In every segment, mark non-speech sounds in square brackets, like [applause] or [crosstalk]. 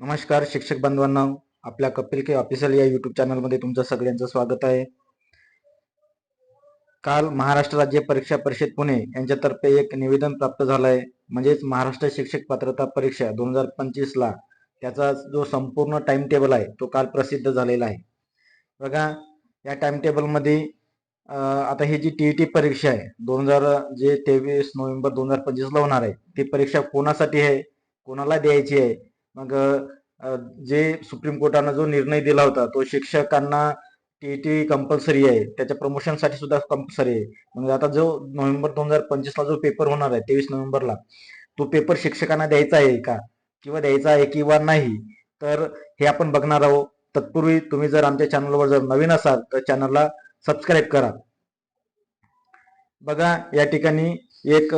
नमस्कार शिक्षक बांधवांना आपल्या कपिल के ऑफिशियल या युट्यूब चॅनलमध्ये तुमचं सगळ्यांचं स्वागत आहे. काल महाराष्ट्र राज्य परीक्षा परिषद पुणे यांच्यातर्फे एक निवेदन प्राप्त झालं आहे म्हणजेच महाराष्ट्र शिक्षक पात्रता परीक्षा दोन हजार पंचवीसला त्याचा जो संपूर्ण टाइम टेबल आहे तो काल प्रसिद्ध झालेला आहे. बघा या टाइम टेबलमध्ये आता ही जी टी ई टी परीक्षा आहे दोन हजार जे तेवीस नोव्हेंबर दोन हजार पंचवीसला होणार आहे ती परीक्षा कोणासाठी आहे कोणाला द्यायची आहे मग जे सुप्रीम कोर्टानं जो निर्णय दिला होता तो शिक्षकांना टी टी कंपल्सरी आहे. त्याच्या प्रमोशनसाठी सुद्धा कंपल्सरी आहे. म्हणजे आता जो नोव्हेंबर दोन हजार पंचवीसला जो पेपर होणार आहे तेवीस नोव्हेंबरला तो पेपर शिक्षकांना द्यायचा आहे का? किंवा द्यायचा आहे किंवा नाही? तर हे आपण बघणार आहोत. तत्पूर्वी तुम्ही जर आमच्या चॅनलवर जर नवीन असाल तर चॅनलला सबस्क्राईब करा. बघा या ठिकाणी एक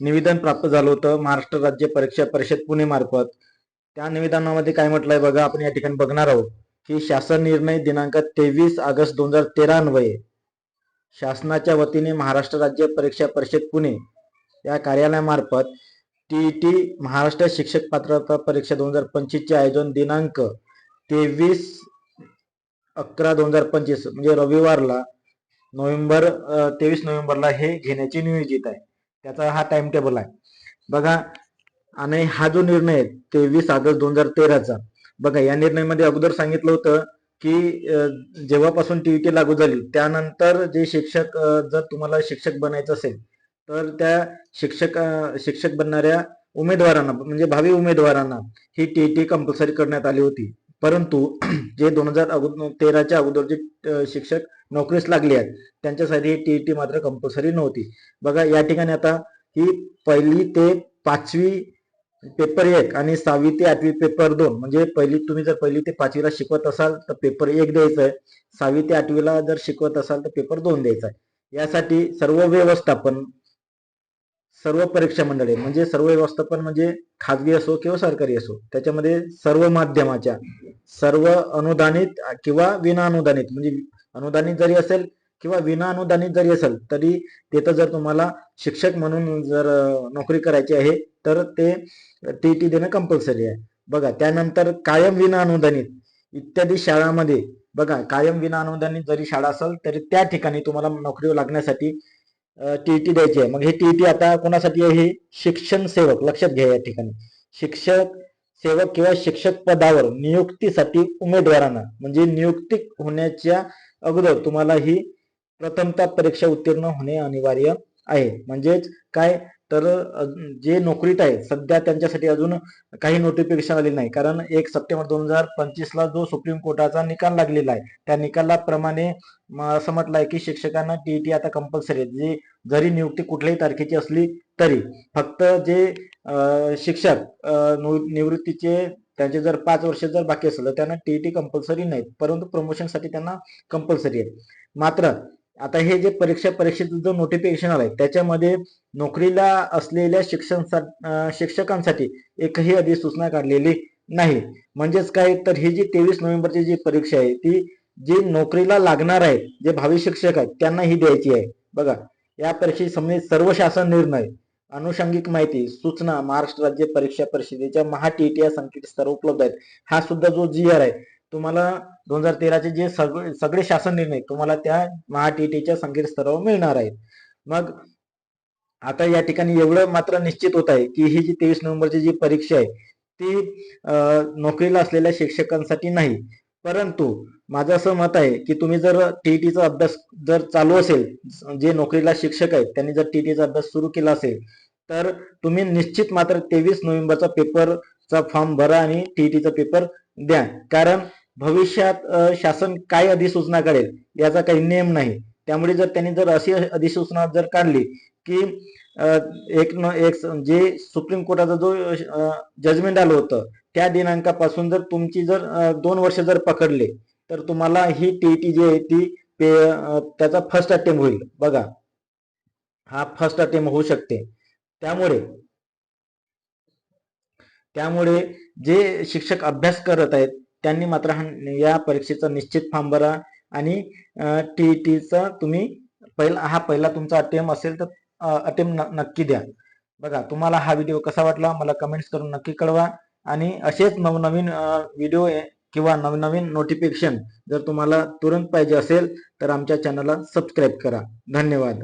निवेदन प्राप्त झालं होतं. महाराष्ट्र राज्य परीक्षा परिषद पुणे मार्फत. त्या निवेदनामध्ये काय म्हटलंय बघा आपण या ठिकाणी बघणार आहोत की शासन निर्णय दिनांक तेवीस ऑगस्ट दोन हजार तेरा अन्वये. शासनाच्या वतीने महाराष्ट्र राज्य परीक्षा परिषद पुणे या कार्यालयामार्फत टीईटी महाराष्ट्र शिक्षक पात्रता परीक्षा दोन हजार पंचवीसचे आयोजन दिनांक तेवीस अकरा दोन हजार पंचवीस म्हणजे रविवारला नोव्हेंबर तेवीस नोव्हेंबरला हे घेण्याचे नियोजित आहे. त्याचा हा टाइम टेबल आहे. बघा आणि हा जो निर्णय आहे तेवीस ऑगस्ट दोन हजार तेराचा. बघा या निर्णयामध्ये अगोदर सांगितलं होतं की जेव्हापासून टीईटी लागू झाली त्यानंतर जे शिक्षक जर तुम्हाला शिक्षक बनायचं असेल तर त्या शिक्षक शिक्षक बनणाऱ्या उमेदवारांना म्हणजे भावी उमेदवारांना ही टीईटी कंपल्सरी करण्यात आली होती. परंतु [clears throat] जे दोन हजार अगोदर तेराच्या अगोदर जे शिक्षक नोकरीस लागले आहेत त्यांच्यासाठी ही टीईटी मात्र कंपल्सरी नव्हती. बघा या ठिकाणी आता ही पहिली ते पाचवी पेपर एक आणि सहावी ते आठवी पेपर दोन. म्हणजे पहिली तुम्ही जर पहिली ते पाचवीला शिकवत असाल तर पेपर एक द्यायचा आहे सहावी ते आठवीला जर शिकवत असाल तर पेपर दोन द्यायचा आहे यासाठी सर्व व्यवस्थापन सर्व परीक्षा मंडळे म्हणजे सर्व व्यवस्थापन म्हणजे खाजगी असो किंवा सरकारी असो त्याच्यामध्ये सर्व माध्यमाच्या सर्व अनुदानित किंवा विना अनुदानित म्हणजे अनुदानित जरी असेल किंवा विना अनुदानित जरी असेल तरी तिथं जर तुम्हाला शिक्षक म्हणून जर नोकरी करायची आहे तर ते टी टी देणं कंपल्सरी आहे. बघा त्यानंतर कायम विनाअनुदानित इत्यादी शाळांमध्ये बघा कायम विनाअनुदानित जरी शाळा असेल तरी त्या ठिकाणी तुम्हाला नोकरीवर लागण्यासाठी टी टी द्यायची आहे. मग हे टी आता कोणासाठी आहे? हे शिक्षण सेवक लक्षात घ्या या ठिकाणी. शिक्षक सेवक किंवा शिक्षक पदावर नियुक्तीसाठी उमेदवारांना म्हणजे नियुक्ती होण्याच्या अगोदर तुम्हाला ही प्रथमता परीक्षा उत्तीर्ण होणे अनिवार्य आहे. म्हणजेच काय? तर जे नोकरीत आहे सध्या त्यांच्यासाठी अजून काही नोटिफिकेशन आले नाही. कारण एक सप्टेंबर दोन हजार पंचवीस ला जो सुप्रीम कोर्टाचा निकाल लागलेला आहे त्या निकालाप्रमाणे असं म्हटलं आहे की शिक्षकांना टीईटी आता कंपल्सरी आहे. जी जरी नियुक्ती कुठल्याही तारखेची असली तरी फक्त जे शिक्षक निवृत्तीचे त्यांचे जर पाच वर्ष जर बाकी असेल तर त्यांना टीईटी कंपल्सरी नाही परंतु प्रमोशनसाठी त्यांना कंपल्सरी आहे मात्र आता हे जे परीक्षा परीक्षेचं जो नोटिफिकेशन आलंय त्याच्यामध्ये नोकरीला असलेल्या शिक्षण शिक्षकांसाठी एकही अधिसूचना काढलेली नाही. म्हणजेच काय? तर ही जी तेवीस नोव्हेंबरची जी परीक्षा आहे ती जी नोकरीला लागणार आहे जे भावी शिक्षक आहेत त्यांना ही द्यायची आहे. बघा या परीक्षे संबंधित सर्व शासन निर्णय अनुषंगिक माहिती सूचना महाराष्ट्र राज्य परीक्षा परिषदेच्या महा टी या संकेतस्थळ उपलब्ध आहेत. हा सुद्धा जो जी आर आहे तुम्हाला दोन हजार तेराचे जे सगळे सगळे शासन निर्णय तुम्हाला त्या महा टीईटीच्या संकेतस्थळावर मिळणार आहेत. मग आता या ठिकाणी एवढं मात्र निश्चित होत आहे की ही जी तेवीस नोव्हेंबरची जी परीक्षा आहे ती नोकरीला असलेल्या शिक्षकांसाठी नाही. परंतु माझं असं मत आहे की तुम्ही जर टीईटीचा अभ्यास जर चालू असेल जे नोकरीला शिक्षक आहेत त्यांनी जर टीईटीचा अभ्यास सुरू केला असेल तर तुम्ही निश्चित मात्र तेवीस नोव्हेंबरचा पेपरचा फॉर्म भरा आणि टीईटीचा पेपर द्या. कारण भविष्यात शासन काय अधिसूचना काढेल याचा काही नियम नाही. त्यामुळे जर त्यांनी जर अशी अधिसूचना जर काढली की एक न एक जे सुप्रीम कोर्टाचा जो जजमेंट आलं होतं त्या दिनांकापासून जर तुमची जर दोन वर्ष जर पकडले तर तुम्हाला ही टीईटी जी आहे ती पे त्याचा फर्स्ट अटेम्प्ट होईल. बघा. हा फर्स्ट अटेम्प्ट होऊ शकते. त्यामुळे त्यामुळे जे शिक्षक अभ्यास करत आहेत त्यांनी मात्र हा या परीक्षेचा निश्चित फॉर्म भरा आणि टी टीचा तुम्ही पहिला हा पहिला तुमचा अटेम असेल तर अटेम नक्की द्या. बघा तुम्हाला हा व्हिडिओ कसा वाटला मला कमेंट्स करून नक्की कळवा आणि असेच नवनवीन व्हिडिओ किंवा नवनवीन नोटिफिकेशन जर तुम्हाला तुरंत पाहिजे असेल तर आमच्या चॅनलला सबस्क्राईब करा. धन्यवाद.